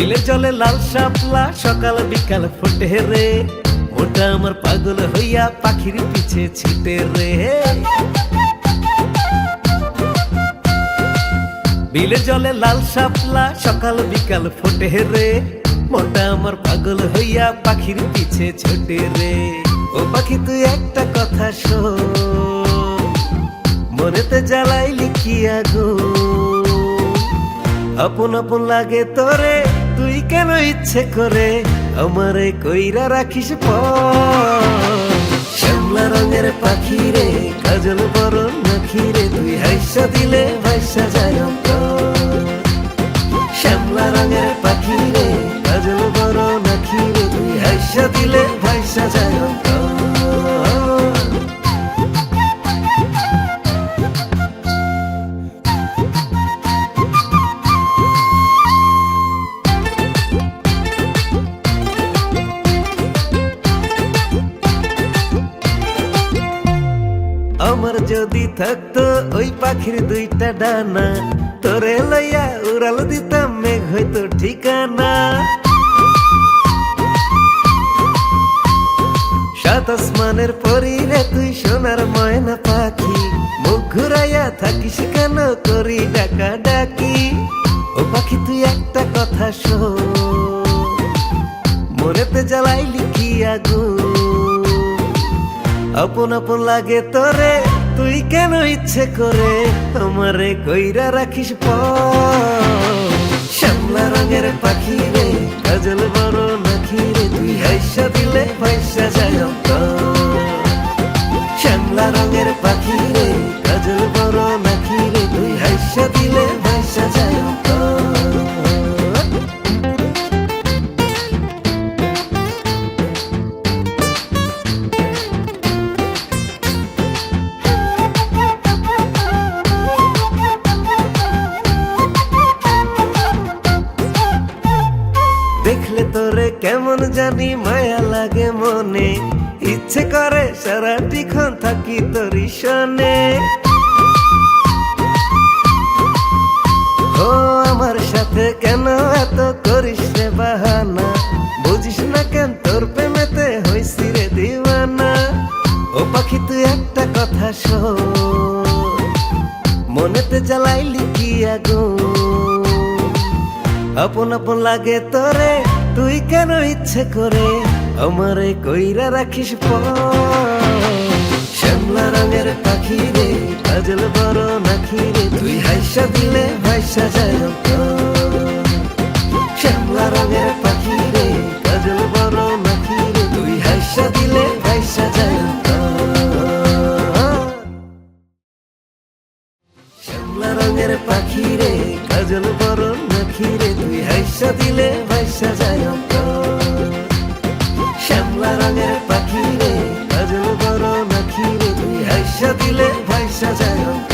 বিলে জলে লাল শাপলা, সকাল বিকাল ফুটে রে। মোটা আমার পাগল হইয়া পাখির পিছে ছিটে রে। বিলে জলে লাল শাপলা, সকাল বিকাল ফোটে রে। মোটা আমার পাগল হইয়া পাখির পিছে ছোটে রে। ও পাখি, তুই একটা কথা শোন। মনেতে জ্বালাই লিখিয়া গো। আপন আপন লাগে তোরে। তুই কেন ইচ্ছে করে আমারে কইরা রাখিস শ্যামলা রঙের পাখি রে কাজল বরণ নাখি রে তুই হাইসা দিলে ভাইসা যায়। শ্যামলা রঙের পাখি আমার যদি থাকতো, ওই পাখির দুইটা ডানা, তোরে লইয়া উড়াল দিতাম মেঘ হইতো ঠিকানা। সাত আসমানের তুই সোনার ময়না পাখি, মুখ ঘুরাইয়া থাকিস কেন করি ডাকা ডাকি ও পাখি, তুই একটা কথা শোন মরেতে জ্বালাইলি কি আগুন? আপন আপন লাগে তোরে তুই কেন ইচ্ছে করে আমারে কইরা রাখিস প শ্যামলা রঙের পাখি রে, কাজল বড় নাখি রে? তুই হাইসা দিলে পয়সা যায় কেমন জানি মায়া লাগে মনে। ইচ্ছে করে সারাটিক্ষণ থাকি তোর ও, আমার সাথে কেন এত করিস রে বাহানা? বুঝিস না কেন তোর প্রেমেতে হইছি রে দিওয়ানা। ও পাখি, তুই একটা কথা শোন। মনেতে জ্বালাইলি কি আগুন? আপন আপন লাগে তোরে তুই কেন ইচ্ছে করে আমারে কইরা রাখিস শ্যামলা রঙের পাখি রে, কাজল বড় নাখি রে? তুই হাইসা দিলে ভাইসা যায় শ্যামলা রঙের পাখি রে, কাজল বড় নাখি রে? তুই হাইসা দিলে ভাইসা যায়। শ্যামলা রঙের পাখি রে, কাজল বড় নাখি রে? তুই হাইসা দিলে ভাইসা রঙের পাখি রে কাজল বড় মাখি রে তুই হাইসা দিলে ভাইসা যায়।